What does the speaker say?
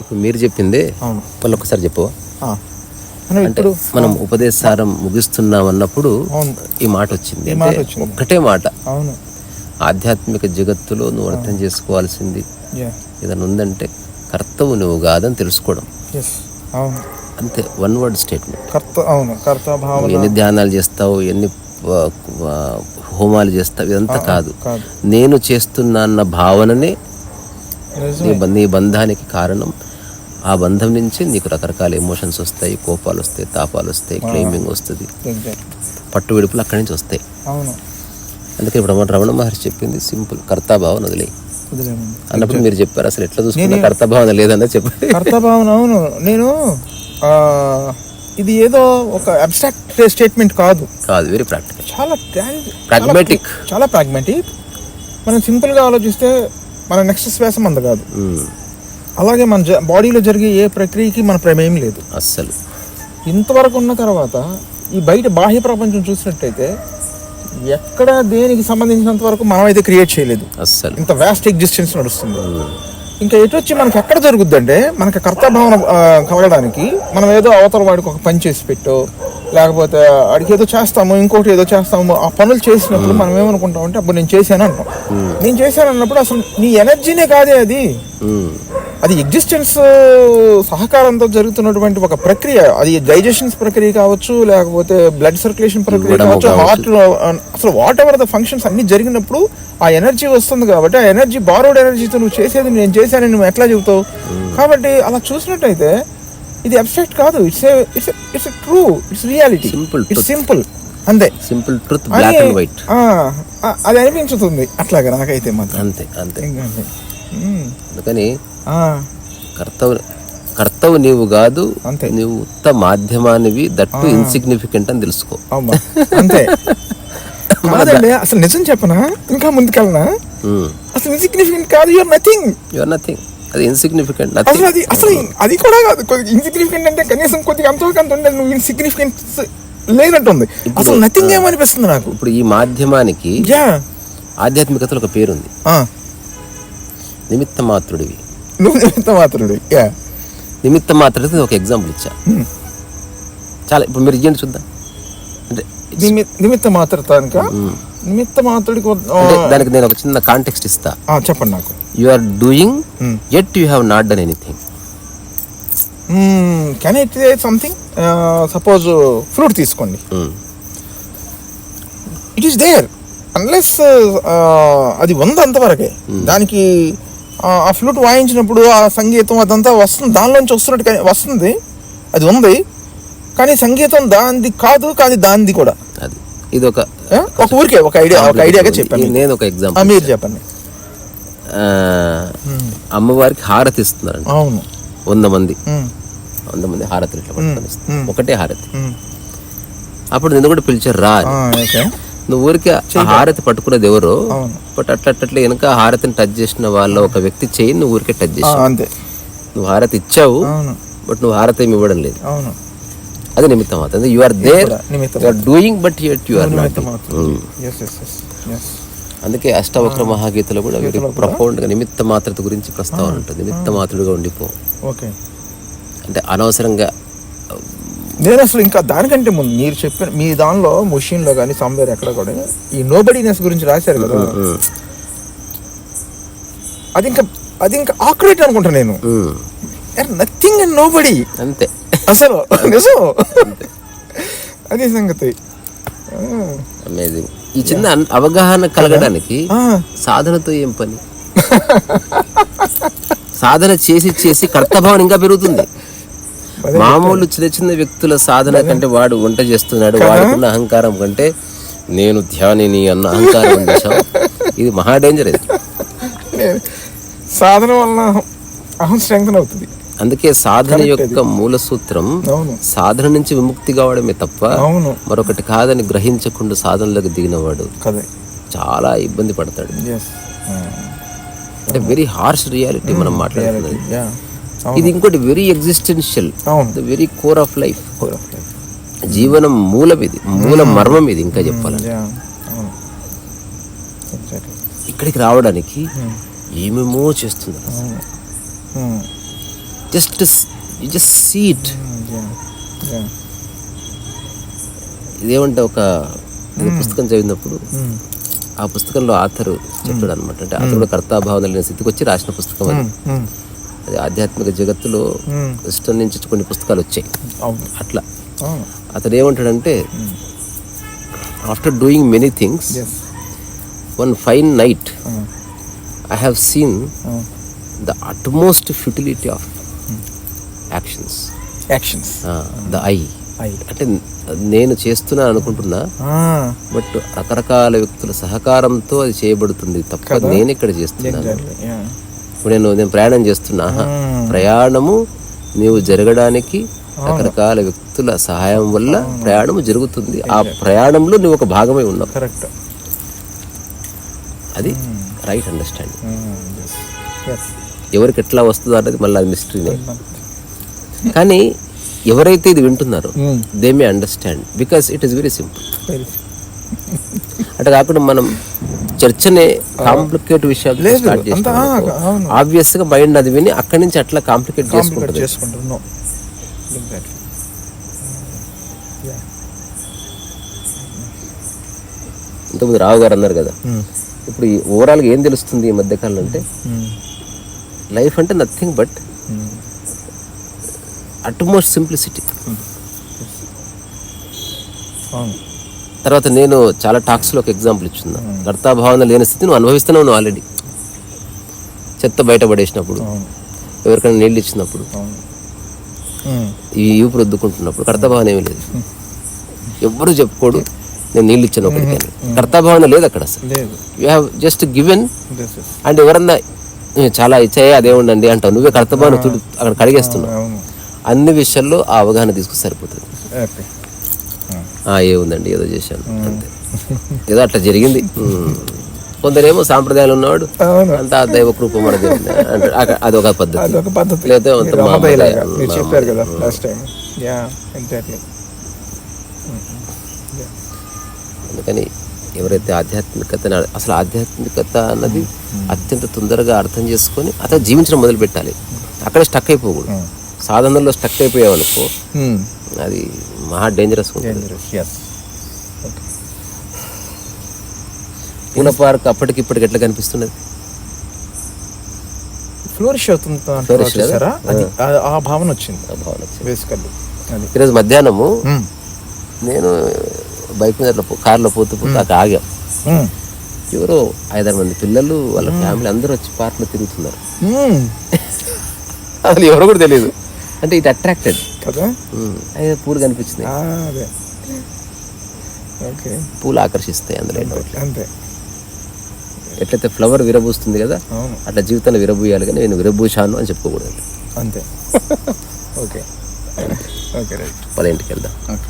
ఇప్పుడు మీరు చెప్పిందే అవును. మళ్ళీ ఒకసారి చెప్పు. అంటే మనం ఉపదేశారం ముగిస్తున్నాం అన్నప్పుడు ఈ మాట వచ్చింది. ఒక్కటే మాట. అవును. ఆధ్యాత్మిక జగత్తులో నువ్వు అర్థం చేసుకోవాల్సింది. ఏదైనా ఉందంటే కర్తవు నువ్వు కాదని తెలుసుకోవడం. అంతే వన్ వర్డ్ స్టేట్మెంట్. కర్త అవును. ఎన్ని ధ్యానాలు చేస్తావు ఎన్ని హోమాలు చేస్తావు ఇదంతా కాదు. నేను చేస్తున్నా అన్న భావననే నీ నీ బంధానికి కారణం ఆ బంధం నుంచి నీకు రకరకాల ఎమోషన్స్ వస్తాయి కోపాలు వస్తాయి తాపాలు వస్తాయి క్లైమింగ్ వస్తుంది. పట్టు విడుపులు అక్కడి నుంచి వస్తాయి. అవును. అందుకే ఇప్పుడు రమణ మహర్షి చెప్పింది సింపుల్ కర్తాభావన వదిలే. అన్నప్పుడు మీరు చెప్పారు అసలు ఎట్లా చూసుకున్నా కర్తభావన లేదన్న చెప్పి కర్త భావన అవును. నేను ఇది ఏదో ఒక అబ్స్ట్రాక్ట్ స్టేట్మెంట్ కాదు. కాదు వెరీ ప్రాక్టికల్ చాలా. చాలా- చాలా ప్రాగ్మాటిక్ మనం సింపుల్గా ఆలోచిస్తే మన నెక్స్ట్ శ్వాస మంద కాదు. అలాగే మన జ- బాడీలో జరిగే ఏ ప్రక్రియకి మన ప్రమేయం లేదు. అస్సలు. ఇంతవరకు ఉన్న తర్వాత ఈ బయట బాహ్య ప్రపంచం చూసినట్టయితే ఎక్కడ దేనికి సంబంధించినంత వరకు మనం అయితే క్రియేట్ చేయలేదు. అస్సలు. ఇంత వ్యాస్ట్ ఎగ్జిస్టెన్స్ నడుస్తుంది. ఇంకా ఎటు వచ్చి మనకి ఎక్కడ జరుగుద్ది అంటే మనకి కర్తభావన కలగడానికి మనం ఏదో అవతల వాడికి ఒక పని చేసి పెట్టో లేకపోతే వాడికి ఏదో చేస్తాము ఇంకోటి ఏదో చేస్తాము ఆ పనులు చేసినప్పుడు మనం ఏమనుకుంటాం అంటే అప్పుడు నేను చేశాను అంటాం. నేను చేశాను అన్నప్పుడు అసలు నీ ఎనర్జీనే కాదే అది. ఉమ్. అది ఎగ్జిస్టెన్స్ సహకారంతో జరుగుతున్నటువంటి ఒక ప్రక్రియ. అది డైజెషన్స్ ప్రక్రియ కావచ్చు లేకపోతే బ్లడ్ సర్క్యులేషన్ ప్రక్రియ కావచ్చు. హార్ట్ అసలు వాట్ ఎవర్ ద ఫంక్షన్స్ అన్ని జరిగినప్పుడు ఆ ఎనర్జీ వస్తుంది కాబట్టి ఆ ఎనర్జీ బారోడ్ ఎనర్జీతో నువ్వు చేసేది నేను చేశానని నువ్వు ఎట్లా చెబుతావు? కాబట్టి అలా చూసినట్టయితే ఇది అబ్స్ట్రాక్ట్ కాదు. It's it's it's true it's reality Simple it's. Simple అంతే. Simple truth black and white అది అనిపించుతుంది. అట్లాగా నాకైతే మాత్రం. అంతే అంతే. అందుకని కర్తవు కర్తవు నీవు కాదు అంతే. నీవు ఉత్త మాధ్యమానివి దట్టు ఇన్సిగ్నిఫికెంట్ అని తెలుసుకో. అంతే. కాదండి అసలు నిజం చెప్పనా? ఇంకా ముందుకెళ్ళనా? అసలు ఇన్సిగ్నిఫికెంట్ కాదు యూర్ నథింగ్ యువర్ నథింగ్ అది ఇన్సిగ్నిఫికెంట్ అసలు అది అసలు అది కూడా కాదు ఇన్సిగ్నిఫికెంట్ అంటే కనీసం కొద్దిగా అంతో కొంత ఉండే నువ్వు ఇన్సిగ్నిఫికెంట్ లేనట్టుంది అసలు నథింగ్ ఏమనిపిస్తుంది నాకు? ఇప్పుడు ఈ మాధ్యమానికి ఆధ్యాత్మికతలో ఒక పేరుంది. ఆ, నిమిత్త మాత్రుడివి. నువ్వు నిమిత్త మాత్రుడు యా నిమిత్త మాత్రుడికి ఒక ఎగ్జాంపుల్ ఇచ్చా. Hmm. చాలా ఇప్పుడు మీరు ఇవ్వండి చూద్దాం. అంటే నిమి- నిమిత్త మాత్రతానిక నిమిత్త మాత్రుడికి దానికి నేను ఒక చిన్న కాంటెక్స్ట్ ఇస్తా. చెప్పండి నాకు. You are doing Hmm. At you have not done anything can it something suppose fruit తీసుకోండి. ఇట్ ఈస్ దేర్ అన్లెస్ అది ఉంది అంతవరకే. దానికి ఆ, ఫ్లూట్ వాయించినప్పుడు ఆ సంగీతం అదంతా వస్తుంది. దానిలోంచి వస్తున్నట్టు కానీ వస్తుంది. అది ఉంది. కానీ సంగీతం దానిది కాదు కానీ దానిది కూడా. అది. ఇది ఒక? ఒక ఊరికే ఒక ఐడియా ఒక ఐడియాగా చెప్పాను. నేను. ఒక ఎగ్జాంపుల్ మీరు చెప్పండి. అమ్మవారికి హారతి ఇస్తున్నారండి అవును. వంద మంది. వంద మంది హారతులు ఇట్లా. ఒకటే హారతి. అప్పుడు నిన్ను కూడా పిలిచారు రా నువ్వు ఊరికి హారతి పట్టుకునేది ఎవరో? బట్ అట్లా అట్లా అట్లా వెనక హారతిని టచ్ చేసిన వాళ్ళ ఒక వ్యక్తి చేయి నువ్వు ఊరికే టచ్ చేసావు. అంతే. నువ్వు హారతి ఇచ్చావు బట్ నువ్వు హారతి ఏమి ఇవ్వడం లేదు. అవును. అది నిమిత్తం అవుతుంది. You are there are doing but yet you are అందుకే అష్టవక్ర మహాగీతలో కూడా వెరీ ప్రొఫౌండ్గా నిమిత్త మాత్రత గురించి ప్రస్తావన ఉంటుంది. నిమిత్త మాత్రుడుగా ఉండిపో. ఓకే. అంటే అనవసరంగా నేను అసలు ఇంకా దానికంటే ముందు మీరు చెప్పిన మీ దానిలో ముషిన్లో కానీ సమ్వేర్ ఎక్కడ కూడా ఈ నోబడీనెస్ గురించి రాశారు కదా. అది ఇంకా అది ఇంకా ఆక్యురేట్ అనుకుంటా నేను. నథింగ్ అండ్ నోబడి అంతే. అసలు నిజం? అదే సంగతి. అమేజింగ్ ఈ చిన్న అవగాహన కలగడానికి ఆ, సాధనతో ఏం పని? సాధన చేసి చేసి కర్తభావం ఇంకా పెరుగుతుంది. మామూలు చిన్న చిన్న వ్యక్తుల సాధన కంటే వాడు వంట చేస్తున్నాడు వాడుకున్న అహంకారం కంటే నేను ధ్యానిని అన్న అహంకారం? ఇది మహా డేంజర్ ఇది సాధన వలన అహం స్ట్రెంగ్ అవుతుంది. అందుకే సాధన యొక్క మూల సూత్రం సాధన నుంచి విముక్తి కావడమే తప్ప మరొకటి కాదని గ్రహించకుండా సాధనలోకి దిగినవాడు చాలా ఇబ్బంది పడతాడు. అంటే వెరీ హార్ష్ రియాలిటీ మనం మాట్లాడుతున్నది. ఇది ఇంకోటి very existential the very core of life. జీవనం మూలం ఇది మూల మర్మం ఇది ఇంకా చెప్పాలి ఇక్కడికి రావడానికి ఏమేమో చేస్తుంది Hmm. Just just see it ఇదేమంటే ఒక నేను పుస్తకం చదివినప్పుడు ఆ పుస్తకంలో ఆథర్ చెప్పాడు అనమాట అంటే అతడు కర్తాభావన లేని స్థితికి వచ్చి రాసిన పుస్తకం అది. ఆధ్యాత్మిక జగత్తులో ఇష్టం నుంచి కొన్ని పుస్తకాలు వచ్చాయి. అట్లా. అతడు ఏమంటాడంటే after doing many things one fine night I have seen the utmost futility of actions actions the I I అంటే నేను చేస్తున్నా అనుకుంటున్నా బట్ రకరకాల వ్యక్తుల సహకారంతో అది చేయబడుతుంది తప్ప నేను ఇక్కడ చేస్తున్నాను. ఇప్పుడు నేను నేను ప్రయాణం చేస్తున్నా. ప్రయాణము నీవు జరగడానికి రకరకాల వ్యక్తుల సహాయం వల్ల ప్రయాణము జరుగుతుంది. ఆ ప్రయాణంలో నువ్వు ఒక భాగమై ఉన్నావు. కరెక్ట్ అది రైట్ అండర్స్టాండింగ్ ఎవరికి ఎట్లా వస్తుందో అన్నది మళ్ళీ అది మిస్టరీనే కానీ ఎవరైతే ఇది వింటున్నారో they may understand because it is very simple అంటే కాకుండా మనం చర్చనే కాంప్లికేట్ విషయాలు స్టార్ట్. ఆబ్వియస్గా మైండ్ అది విని అక్కడి నుంచి అట్లా కాంప్లికేట్ చేసుకుంటుంది. ఇంతకుముందు రావు గారు అన్నారు కదా. ఇప్పుడు ఈ ఓవరాల్గా ఏం తెలుస్తుంది ఈ మధ్యకాలంలో అంటే లైఫ్ అంటే నథింగ్ బట్ అట్మోస్ట్ సింప్లిసిటీ అవును. తర్వాత నేను చాలా టాక్స్లో ఒక ఎగ్జాంపుల్ ఇచ్చున్నా. కర్తాభావన లేని స్థితి నువ్వు అనుభవిస్తూనే ఉన్నావు ఆల్రెడీ చెత్త బయట పడేసినప్పుడు అవును. ఎవరికైనా నీళ్ళు ఇచ్చినప్పుడు ఈ ఊపు రుద్దుకుంటున్నప్పుడు కర్తాభావన ఏమీ లేదు. ఎవ్వరూ చెప్పుకోడు నేను నీళ్ళు ఇచ్చాను ఒకరికి అని కర్తాభావన లేదు అక్కడ అసలు. You have just given and ఎవరన్నా "ఏ, చాలా ఇచ్చాయే అదే ఉండండి అంటావు. నువ్వే కర్తభావన అక్కడ కడిగేస్తున్నావు. అన్ని విషయాల్లో ఆ అవగాహన తీసుకుని సరిపోతుంది. ఏ ఉందండి ఏదో చేశాను. అంతే. ఏదో అట్లా జరిగింది. కొందరేమో సాంప్రదాయాలు ఉన్నవాడు అంతా దైవ కృప మనది అదొక పద్ధతి. పద్ధతి. లేదా. చెప్పారు కదా లాస్ట్ టైం యా ఎగ్జాక్ట్లీ అందుకని ఎవరైతే ఆధ్యాత్మికత అసలు ఆధ్యాత్మికత అన్నది అత్యంత తొందరగా అర్థం చేసుకొని అతను జీవించడం మొదలు పెట్టాలి అక్కడే స్టక్ అయిపోకూడదు. సాధనలో స్టక్ అయిపోయావు అనుకో అది మహా డేంజరస్ పూల పార్క్ అప్పటికి ఇప్పటికి ఎట్లా కనిపిస్తున్నది? ఫ్లోరిష్ అవుతుంది అది ఆ- భావన వచ్చింది. ఆ భావన వచ్చింది. బేసికల్లీ అది. ఈరోజు మధ్యాహ్నము Hmm. నేను బైక్ మీద అట్లా కారులో పోతూ పోతూ అక్కడ ఆగాం. Hmm. ఎవరో ఐదారు మంది పిల్లలు వాళ్ళ ఫ్యామిలీ అందరూ వచ్చి పార్క్లో తిరుగుతున్నారు. Hmm. అసలు ఎవరో కూడా తెలియదు. అంటే ఇట్ అట్రాక్టెడ్ కదా? అదే పూలు కనిపించింది అదే. ఓకే. పూలు ఆకర్షిస్తాయి అందులో. అంతే ఎట్లయితే ఫ్లవర్ విరబూస్తుంది కదా అట్లా జీవితాన్ని విరబూయాలి కానీ నేను విరబూశాను అని చెప్పుకోకూడదు. అంతే. ఓకే. Okay right. వాళ్ళ ఇంటికి వెళ్దాం. ఓకే.